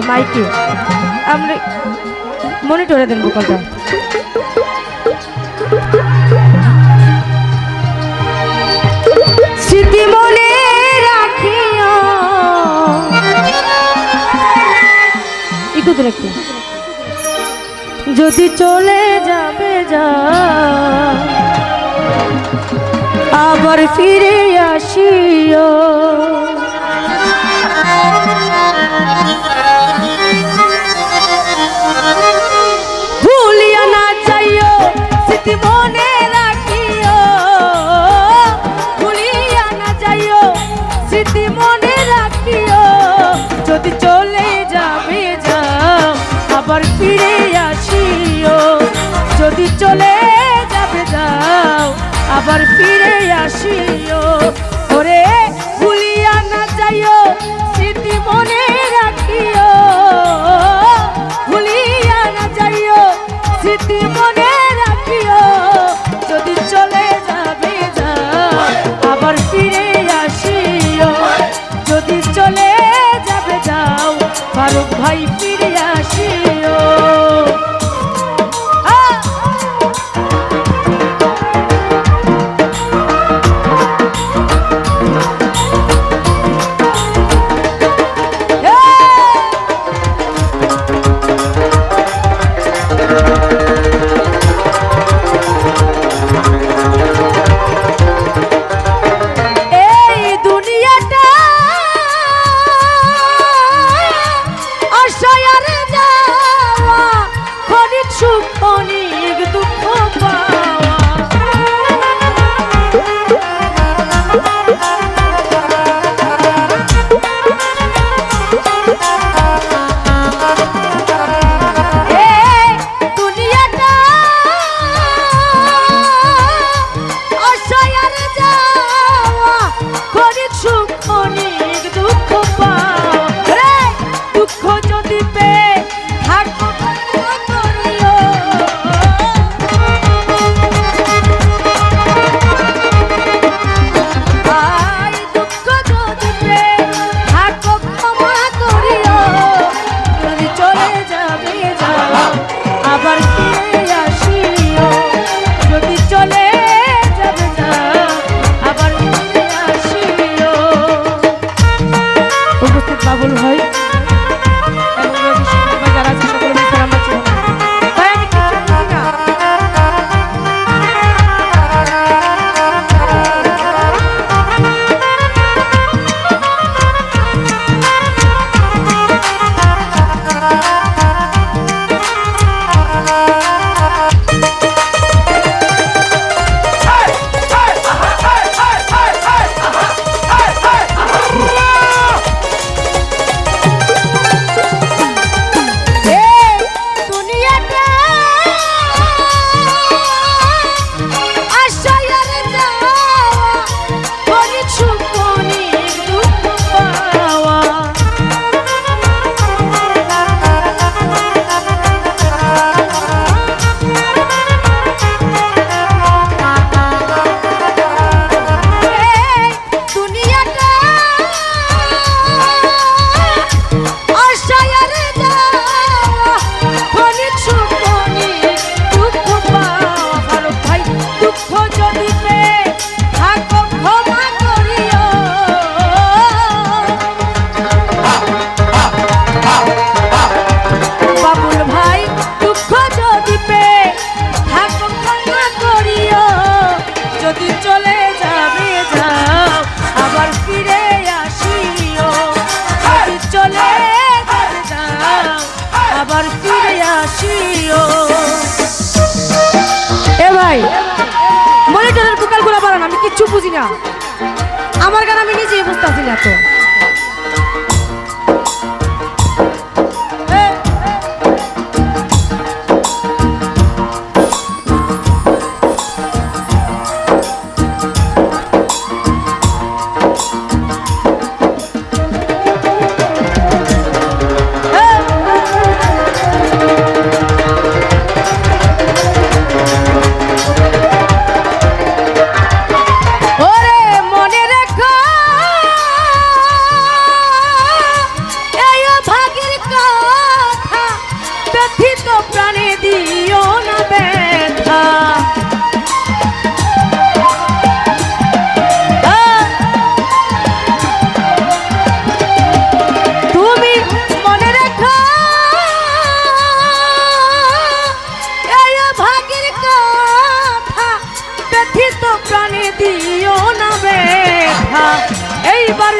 আছে মাইকে আমরা মনিটরে দেন গোপালদা স্মৃতি মনে রাখিও। একটু দূর যদি চলে যাবে যা, আবার ফিরে আসিও। আবার ফিরে আসিও। যদি চলে যাবে দাও আবার ফিরে আসিও। ওরে ভুলিয়া না যাইও, স্মৃতি মনে আবার ফিরে আসিও। এ ভাই মনিটরের কুকালগুলা বাড়ান আমি কিচ্ছু বুঝি না। আমার গান আমি নিজেই বুঝতেছি না তো। এইবার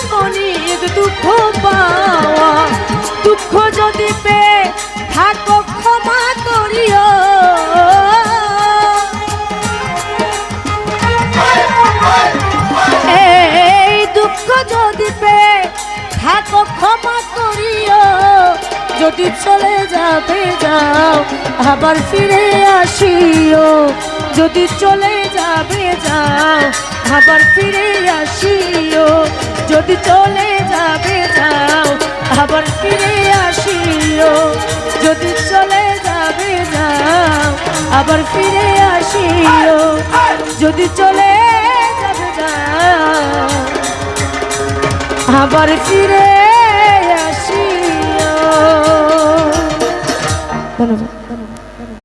ক্ষণিক দুঃখ পাওয়া। দুঃখ যদি পেয়ে থাকো, ক্ষমা করিও। এই দুঃখ যদি পেয়ে থাকো, ক্ষমা করিও। যদি চলে যাবে যাও, আবার ফিরে আসিও। যদি চলে যাবে যাও, আবার ফিরে আসিও। যদি চলে যাবে যাও, আবার ফিরে আসিও। যদি চলে যাবে যাও, আবার ফিরে আসিও। যদি চলে যাবে যাও, আবার ফিরে আসিও। ধন্যবাদ।